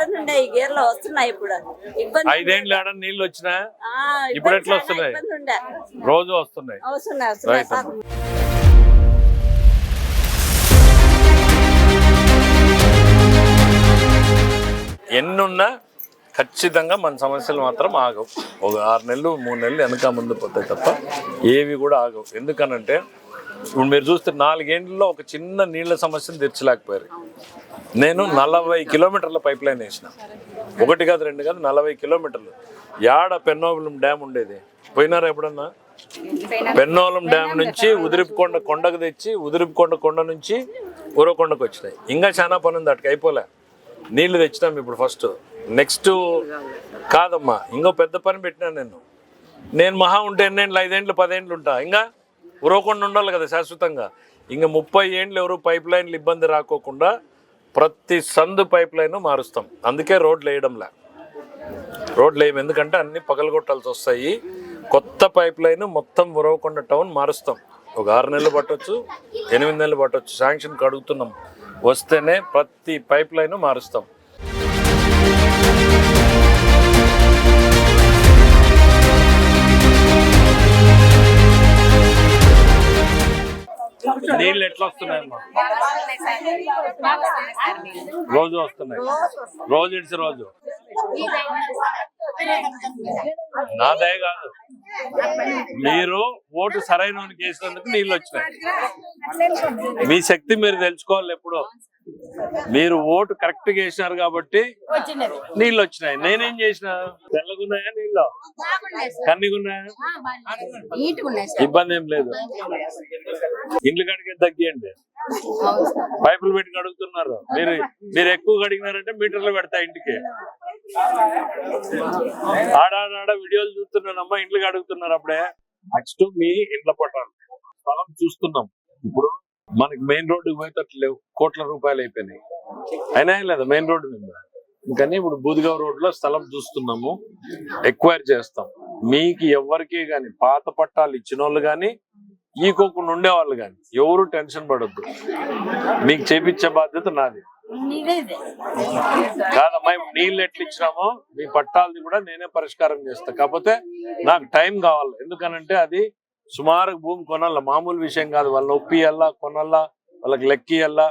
ఇబ్బంది ఉండే ఈ గేర్లో వస్తున్నాయి ఇప్పుడు. ఇబ్బంది ఐదేండ్లు ఏడ నీళ్ళు వచ్చినా? ఇప్పుడు ఎట్లా వస్తున్నాయి? రోజు వస్తున్నాయి. వస్తున్నాయి వస్తున్నాయి. ఎన్నున్నా ఖచ్చితంగా మన సమస్యలు మాత్రం ఆగవు. ఒక ఆరు నెలలు మూడు నెలలు వెనక ముందు పోతాయి తప్ప ఏవి కూడా ఆగవు. ఎందుకనంటే ఇప్పుడు మీరు చూస్తే నాలుగేండ్లలో ఒక చిన్న నీళ్ళ సమస్యను తీర్చలేకపోయారు. నేను నలభై కిలోమీటర్ల పైప్ లైన్ వేసిన. ఒకటి కాదు రెండు కాదు నలభై కిలోమీటర్లు. యాడ పెన్నోబులం డ్యామ్ ఉండేది? పోయినారా ఎప్పుడన్నా? పెన్నోలం డ్యామ్ నుంచి ఉదిరిపుకొండ కొండకు తెచ్చి ఉదిరిపుకొండ కొండ నుంచి ఊరకొండకు వచ్చినాయి. ఇంకా చాలా పని ఉంది అటుకు అయిపోలే. నీళ్ళు తెచ్చినాం ఇప్పుడు ఫస్ట్. నెక్స్ట్ కాదమ్మా ఇంకో పెద్ద పని పెట్టినా నేను. నేను మహా ఉంటే ఎన్నేళ్ళు ఐదేండ్లు? పదేండ్లు ఉంటా. ఇంకా ఉరవకుండా ఉండాలి కదా శాశ్వతంగా. ఇంకా ముప్పై ఏండ్లు ఎవరు పైప్ లైన్లు ఇబ్బంది రాకోకుండా ప్రతి సందు పైప్ లైన్ మారుస్తాం. అందుకే రోడ్లు వేయడంలా. రోడ్లు వేయం. ఎందుకంటే అన్ని పగలగొట్టాల్సి వస్తాయి. కొత్త పైప్ లైన్ మొత్తం ఉరవకొండ టౌన్ మారుస్తాం. ఒక ఆరు నెలలు పట్టొచ్చు ఎనిమిది నెలలు పట్టొచ్చు. శాంక్షన్కి అడుగుతున్నాం వస్తేనే ప్రతి పైప్ లైన్ మారుస్తాం. నీళ్ళు ఎట్లా వస్తున్నాయమ్మా? రోజు వస్తున్నాయి. రోజు ఇడిచి రోజు. నా దయ కాదు. మీరు ఓటు సరైన వానికి వేసినందుకు నీళ్ళు వచ్చినాయి. మీ శక్తి మీరు తెలుసుకోవాలి ఎప్పుడో. మీరు ఓటు కరెక్ట్గా వేసినారు కాబట్టి నీళ్ళు వచ్చినాయి. నేనేం చేసిన? తెల్లగున్నాయా నీళ్ళు? కన్నిగున్నాయా? ఇబ్బంది ఏం లేదు. ఇండ్లు కడిగే తగ్గియండి. పైపులు పెట్టి కడుగుతున్నారు. మీరు మీరు ఎక్కువ కడిగినారంటే మీటర్లు పెడతా ఇంటికి. ఆడాడ వీడియోలు చూస్తున్నానమ్మా ఇండ్లు కడుగుతున్నారు అప్పుడే. నెక్స్ట్ మీ ఇండ్ల పట్టాలి. స్థలం చూస్తున్నాం. మనకి మెయిన్ రోడ్డు పోయేటట్లు లేవు. కోట్ల రూపాయలు అయిపోయినాయి. అయినా ఏం లేదు మెయిన్ రోడ్డు మీద. కానీ ఇప్పుడు బూదిగావ్ రోడ్లో స్థలం చూస్తున్నాము ఎక్వైర్ చేస్తాం. మీకు ఎవరికి గాని పాత పట్టాలు ఇచ్చిన వాళ్ళు గాని ఈకోకుండా ఉండేవాళ్ళు గాని ఎవరు టెన్షన్ పడొద్దు. మీకు చేపించే బాధ్యత నాది. కాదమ్మా నీళ్ళు ఎట్లా ఇచ్చినామో మీ పట్టాలది కూడా నేనే పరిష్కారం చేస్తా. కాకపోతే నాకు టైం కావాలి. ఎందుకనంటే అది సుమారు భూమి కొనాల మామూలు విషయం కాదు. వాళ్ళ ఒప్పియల్లా కొనల్లా వాళ్ళకి లెక్కియల్లా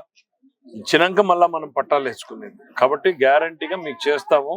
ఇచ్చినాక మళ్ళా మనం పట్టాలు వేసుకునేది. కాబట్టి గ్యారంటీగా మీకు చేస్తాము.